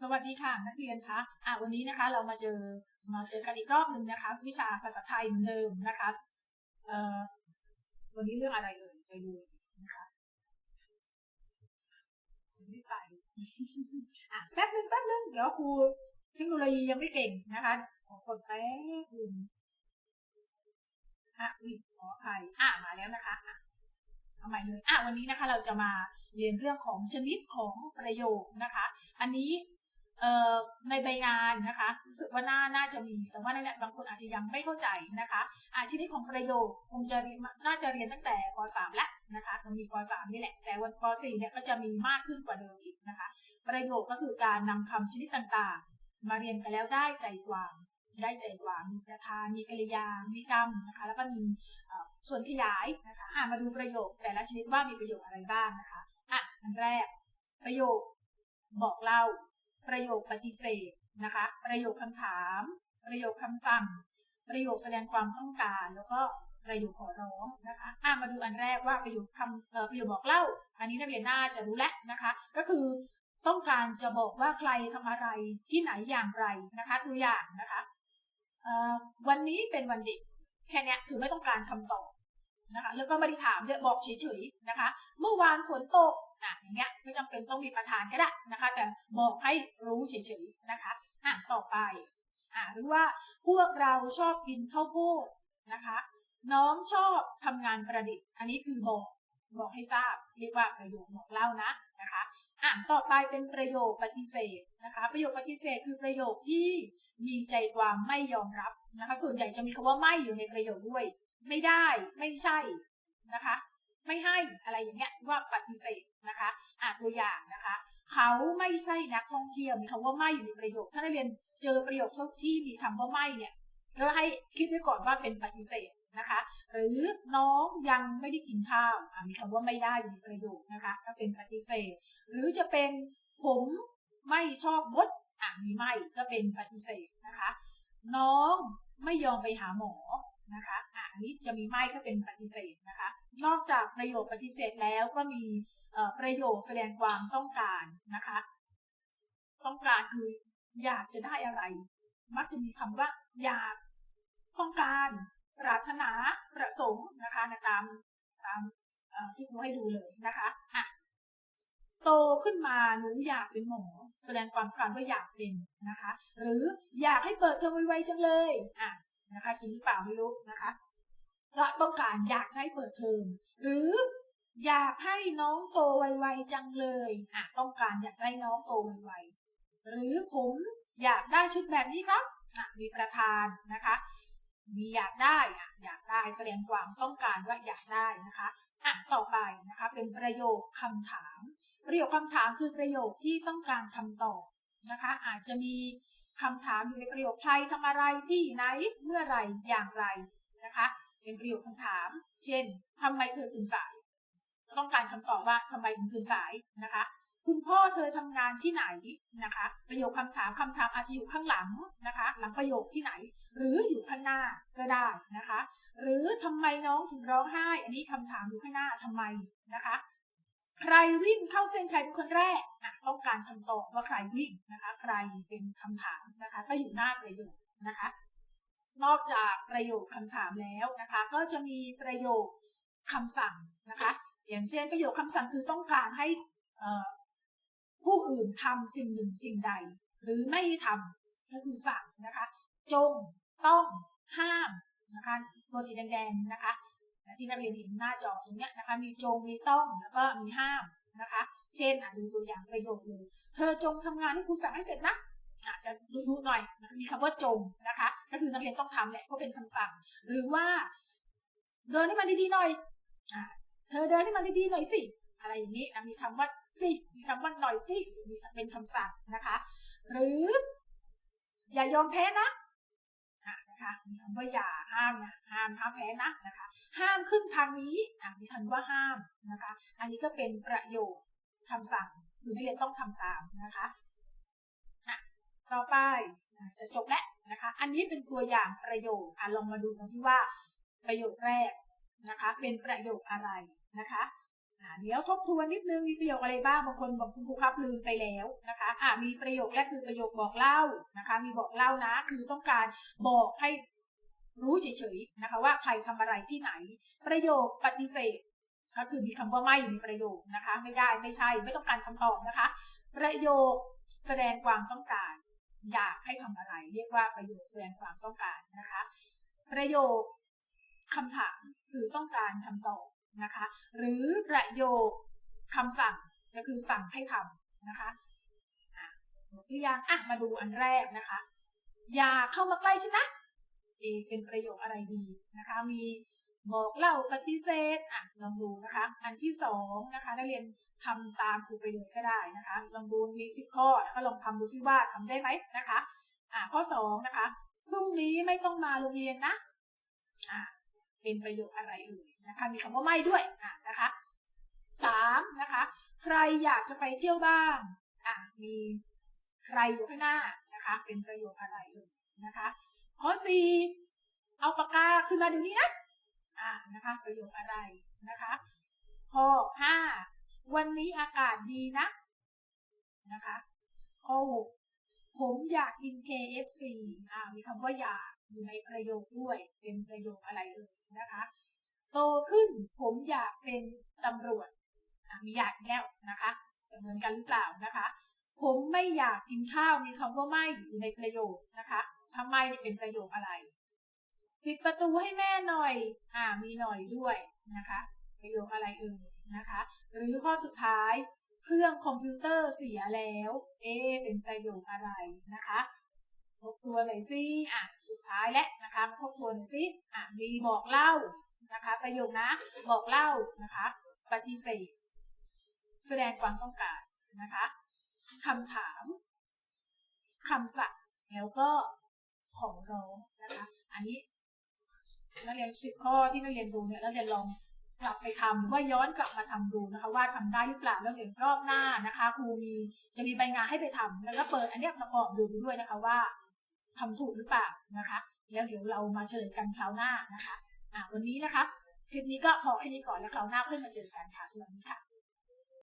สวัสดีค่ะนักเรียนคะอ่าวันนี้นะคะเรามาเจอมาเจอกันอีกรอบหนึ่งนะคะ วิชาภาษาไทยเหมือนเดิมนะคะเอ่อวันนี้เรื่องอะไรเอ่ยไปดูนะคะไม่ไปอะแป๊บนึงแป๊บนึงเดี๋ยวครูเทคโนโลยียังไม่เก่งนะคะขอกดแป๊บนึงอะขอใครอะมาแล้วนะคะอะ เอาใหม่เลยอะวันนี้นะคะเราจะมาเรียนเรื่องของชนิดของประโยคนะคะ อันนี้ในใบงานนะคะรู้สึกว่าน่าน่าจะมี แต่ว่าเนี่ยบางคนอาจจะยังไม่เข้าใจนะคะอะชนิดของประโยคคงจะเรียนน่าจะเรียนตั้งแต่ป .3 แล้วนะคะมันมีป .3 นี่แหละ แต่วันป .4 เนี่ยก็จะมีมากขึ้นกว่าเดิมอีกนะคะ ประโยคก็คือการนำคำชนิดต่างๆ มาเรียนกันแล้วได้ใจความได้ใจความมีประธานมีกริยา มีกรรมนะคะ แล้วก็มี ส่วนขยายนะคะอะมาดูประโยคแต่ละชนิดว่ามีประโยคอะไรบ้างนะคะอะอันแรก ประโยคบอกเล่า ประโยคปฏิเสธนะคะ ประโยคคำถาม ประโยคคำสั่ง ประโยคแสดงความต้องการ แล้วก็ประโยคขอร้องนะคะอะมาดูอันแรกว่าประโยคคำเอ่อประโยคบอกเล่า อันนี้นักเรียนน่าจะรู้แล้วนะคะ ก็คือต้องการจะบอกว่าใครทำอะไรที่ไหนอย่างไรนะคะตัวอย่างนะคะเอ่อวันนี้เป็นวันเด็ก แค่นี้คือไม่ต้องการคำตอบนะคะแล้วก็ไม่ได้ถามเยอะบอกเฉยๆนะคะ เมื่อวานฝนตกอะอย่างเงี้ยไม่จำเป็นต้องมีประธานก็ได้นะคะ แต่บอกให้รู้เฉยๆนะคะอะต่อไปอะหรือว่าพวกเราชอบกินข้าวโพดนะคะ น้องชอบทำงานประดิษฐ์ อันนี้คือบอกบอกให้ทราบเรียกว่าประโยคบอกเล่านะนะคะอะต่อไปเป็นประโยคปฏิเสธนะคะ ประโยคปฏิเสธคือประโยคที่มีใจความไม่ยอมรับ นะคะ ส่วนใหญ่จะมีคำว่าไม่อยู่ในประโยคด้วย ไม่ได้ ไม่ใช่นะคะ ไม่ให้อะไรอย่างเงี้ยว่าปฏิเสธนะคะอะตัวอย่างนะคะ เขาไม่ใช่นักท่องเที่ยวมีคำว่าไม่อยู่ในประโยค ถ้านักเรียนเจอประโยคที่มีคำว่าไม่เนี่ยก็ให้คิดไว้ก่อนว่าเป็นปฏิเสธนะคะ หรือน้องยังไม่ได้กินข้าวมีคำว่าไม่ได้อยู่ในประโยคนะคะ ก็เป็นปฏิเสธ หรือจะเป็นผมไม่ชอบมดอะมีไม่ก็เป็นปฏิเสธนะคะ น้องไม่ยอมไปหาหมอนะคะอะอันนี้จะมีไม่ก็เป็นปฏิเสธนะคะ นอกจากประโยคปฏิเสธแล้วก็มีประโยคแสดงความต้องการนะคะ ต้องการคืออยากจะได้อะไร มักจะมีคำว่า อยากต้องการปรารถนาประสงค์นะคะนะตามตามที่ครูให้ดูเลยนะคะอะ โตขึ้นมาหนูอยากเป็นหมอ แสดงความต้องการว่าอยากเป็นนะคะ หรืออยากให้เปิดเทอมไวๆจังเลยอะนะคะจริงหรือเปล่าไม่รู้นะคะเพราะต้องการอยากให้เปิดเทอมหรืออยากให้น้องโตไวๆจังเลยอะต้องการอยากให้น้องโตไวๆหรือผมอยากได้ชุดแบบนี้ครับอะมีประธานนะคะมีอยากได้อะอยากได้แสดงความต้องการว่าอยากได้นะคะ อะต่อไปนะคะเป็นประโยคคำถาม ประโยคคำถามคือประโยคที่ต้องการคำตอบนะคะ อาจจะมีคำถามอยู่ในประโยคใครทำอะไรที่ไหนเมื่อไรอย่างไรนะคะ เป็นประโยคคำถาม เช่นทำไมเธอตื่นสายต้องการคำตอบว่าทำไมถึงตื่นสายนะคะ เธอทำงานที่ไหนนะคะ ประโยคคำถามคำถามอาจจะอยู่ข้างหลังนะคะ หลังประโยคที่ไหน หรืออยู่ข้างหน้าก็ได้นะคะ หรือทำไมน้องถึงร้องไห้ อันนี้คำถามอยู่ข้างหน้าทำไมนะคะ ใครวิ่งเข้าเส้นชัยเป็นคนแรกอะต้องการคำตอบว่าใครวิ่งนะคะ ใครเป็นคำถามนะคะ ก็อยู่หน้าประโยคนะคะ นอกจากประโยคคำถามแล้วนะคะ ก็จะมีประโยคคำสั่งนะคะ อย่างเช่นประโยคคำสั่งคือต้องการให้อ่อ ผู้อื่นทำสิ่งหนึ่งสิ่งใด หรือไม่ทำก็คือสั่งนะคะ จงต้องห้ามนะคะตัวสีแดงๆนะคะที่นักเรียนเห็นหน้าจอตรงเนี้ยนะคะ มีจงมีต้องแล้วก็มีห้ามนะคะ เช่นอะดูตัวอย่างประโยคเลยเธอจงทำงานที่ครูสั่งให้เสร็จนะอาจจะดูดูหน่อยมีคำว่าจงนะคะ ก็คือนักเรียนต้องทำแหละเพราะเป็นคำสั่ง หรือว่า เดินให้มันดีๆหน่อยอเธอเดินให้มันดีๆหน่อยสิ อะไรอย่างนี้มีคำว่าสิมีคำว่าหน่อยสิมีเป็นคำสั่งนะคะ หรือ อย่ายอมแพ้นะนะคะมีคำว่าอย่าห้ามนะห้ามห้ามแพ้นะนะคะ ห้ามขึ้นทางนี้อะมีคำว่าห้ามนะคะ อันนี้ก็เป็นประโยคคำสั่งคือนักเรียนต้องทำตามนะคะอะต่อไปจะจบแล้วนะคะ อันนี้เป็นตัวอย่างประโยคอะลองมาดูกันซิว่าประโยคแรกนะคะ เป็นประโยคอะไรนะคะ เดี๋ยวทบทวนนิดนึงมีประโยคอะไรบ้างบางคนบอกคุณครูครับลืมไปแล้วนะคะอ่ามีประโยคแรกคือประโยคบอกเล่านะคะ มีบอกเล่านะ คือต้องการบอกให้รู้เฉยๆนะคะ ว่าใครทำอะไรที่ไหน ประโยคปฏิเสธก็คือมีคำว่าไม่อยู่ในประโยคนะคะ ไม่ได้ไม่ใช่ไม่ต้องการคำตอบนะคะ ประโยคแสดงความต้องการ อยากให้ทำอะไร เรียกว่าประโยคแสดงความต้องการนะคะ ประโยคคำถามคือต้องการคำตอบ นะคะ หรือประโยคคำสั่งก็คือสั่งให้ทำนะคะอะหมดหรือยังอะมาดูอันแรกนะคะ อย่าเข้ามาใกล้ฉันนะเอเป็นประโยคอะไรดีนะคะ มีบอกเล่าปฏิเสธอะลองดูนะคะ อันที่สองนะคะนักเรียนทำตามครูไปเลยก็ได้นะคะ ลองดูมีสิบข้อแล้วก็ลองทำดูซิว่าทำได้ไหมนะคะอะข้อสองนะคะพรุ่งนี้ไม่ต้องมาโรงเรียนนะอะเป็นประโยคอะไรเอ่ย นะคะมีคำว่าไม่ด้วยอะนะคะสามนะคะ ใครอยากจะไปเที่ยวบ้างอะมีใครอยู่ข้างหน้านะคะ เป็นประโยคอะไรเอ่ยนะคะข้อสี่เอาปากกาขึ้นมาเดี๋ยวนี้นะอ่านะคะ ประโยคอะไรนะคะข้อห้าวันนี้อากาศดีนะนะคะข้อหกผมอยากกิน JFC อ่ามีคำว่าอยากอยู่ในประโยคด้วย เป็นประโยคอะไรเอ่ยนะคะ โตขึ้นผมอยากเป็นตำรวจมีอยากอีกแล้วนะคะเหมือนกันหรือเปล่านะคะ ผมไม่อยากกินข้าวมีคำว่าไม่อยู่ในประโยคนะคะทำไมเป็นประโยคอะไร ปิดประตูให้แม่หน่อย อ่ามีหน่อยด้วยนะคะ ประโยคอะไรเอ่ยนะคะ หรือข้อสุดท้าย เครื่องคอมพิวเตอร์เสียแล้ว เอ เป็นประโยคอะไรนะคะทบทวนหน่อยสิอะสุดท้ายและนะคะทบทวนหน่อยสิอะมีบอกเล่า นะคะ ประโยคนะบอกเล่านะคะ ปฏิเสธ แสดงความต้องการนะคะคำถามคำสั่งแล้วก็ขอร้องนะคะ อันนี้นักเรียนสิบข้อที่นักเรียนดูเนี่ยนักเรียนลองกลับไปทำหรือว่าย้อนกลับมาทำดูนะคะ ว่าทำได้หรือเปล่าแล้วเดี๋ยวรอบหน้านะคะครูมีจะมีใบงานให้ไปทำแล้วก็เปิดอันนี้ประกอบดูด้วยนะคะว่าทำถูกหรือเปล่านะคะ แล้วเดี๋ยวเรามาเฉลยกันคราวหน้านะคะ วันนี้นะคะ คลิปนี้ก็พอแค่นี้ก่อนแล้วคราวหน้าค่อยมาเจอกันค่ะสวัสดีค่ะ